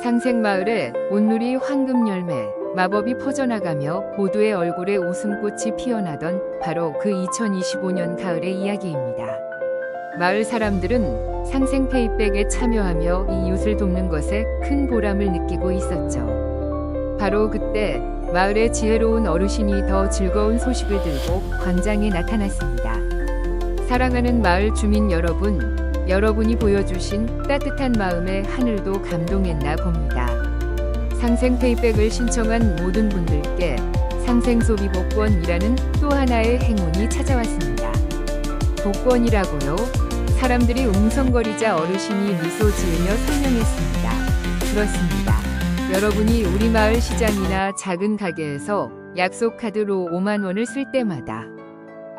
상생마을에 온누리 황금열매 마법이 퍼져나가며 모두의 얼굴에 웃음꽃이 피어나던 바로 그 2025년 가을의 이야기입니다. 마을 사람들은 상생 페이백에 참여하며 이웃을 돕는 것에 큰 보람을 느끼고 있었죠. 바로 그때 마을의 지혜로운 어르신이 더 즐거운 소식을 들고 광장에 나타났습니다. 사랑하는 마을 주민 여러분, 여러분이 보여주신 따뜻한 마음에 하늘도 감동했나 봅니다. 상생 페이백을 신청한 모든 분들께 상생 소비 복권이라는 또 하나의 행운이 찾아왔습니다. 복권이라고요? 사람들이 웅성거리자 어르신이 미소 지으며 설명했습니다. 그렇습니다. 여러분이 우리 마을 시장이나 작은 가게에서 약속 카드로 5만 원을 쓸 때마다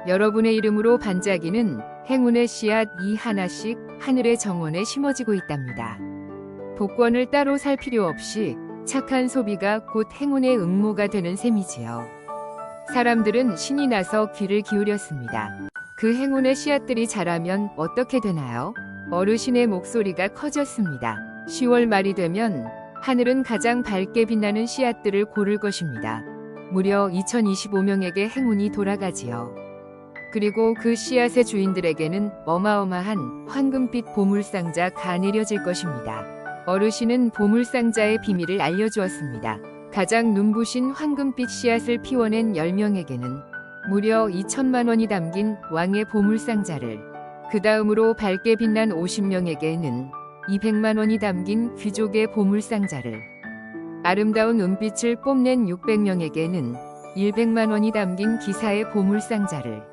여러분의 이름으로 반짝이는 행운의 씨앗 이 하나씩 하늘의 정원에 심어지고 있답니다. 복권을 따로 살 필요 없이 착한 소비가 곧 행운의 응모가 되는 셈이지요. 사람들은 신이 나서 귀를 기울였습니다. 그 행운의 씨앗들이 자라면 어떻게 되나요? 어르신의 목소리가 커졌습니다. 10월 말이 되면 하늘은 가장 밝게 빛나는 씨앗들을 고를 것입니다. 무려 2025명에게 행운이 돌아가지요. 그리고 그 씨앗의 주인들에게는 어마어마한 황금빛 보물상자가 내려질 것입니다. 어르신은 보물상자의 비밀을 알려주었습니다. 가장 눈부신 황금빛 씨앗을 피워낸 10명에게는 무려 2천만 원이 담긴 왕의 보물상자를, 그 다음으로 밝게 빛난 50명에게는 200만 원이 담긴 귀족의 보물상자를, 아름다운 은빛을 뽐낸 600명에게는 100만 원이 담긴 기사의 보물상자를,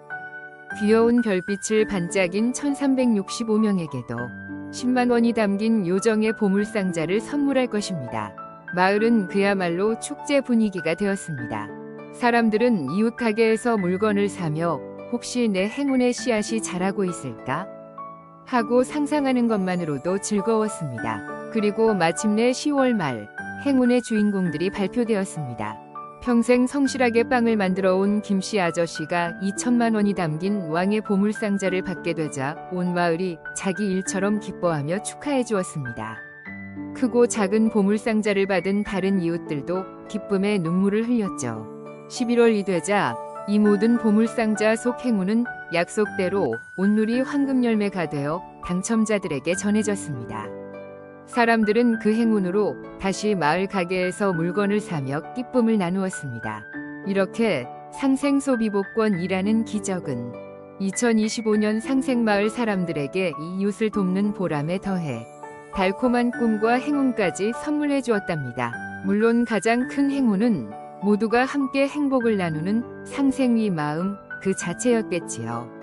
귀여운 별빛을 반짝인 1365명에게도 10만 원이 담긴 요정의 보물상자를 선물할 것입니다. 마을은 그야말로 축제 분위기가 되었습니다. 사람들은 이웃 가게에서 물건을 사며 혹시 내 행운의 씨앗이 자라고 있을까? 하고 상상하는 것만으로도 즐거웠습니다. 그리고 마침내 10월 말 행운의 주인공들이 발표되었습니다. 평생 성실하게 빵을 만들어 온 김씨 아저씨가 2천만 원이 담긴 왕의 보물상자를 받게 되자 온 마을이 자기 일처럼 기뻐하며 축하해 주었습니다. 크고 작은 보물상자를 받은 다른 이웃들도 기쁨에 눈물을 흘렸죠. 11월이 되자 이 모든 보물상자 속 행운은 약속대로 온누리 황금열매가 되어 당첨자들에게 전해졌습니다. 사람들은 그 행운으로 다시 마을 가게에서 물건을 사며 기쁨을 나누었습니다. 이렇게 상생소비복권이라는 기적은 2025년 상생마을 사람들에게 이웃을 돕는 보람에 더해 달콤한 꿈과 행운까지 선물해 주었답니다. 물론 가장 큰 행운은 모두가 함께 행복을 나누는 상생위 마음 그 자체였겠지요.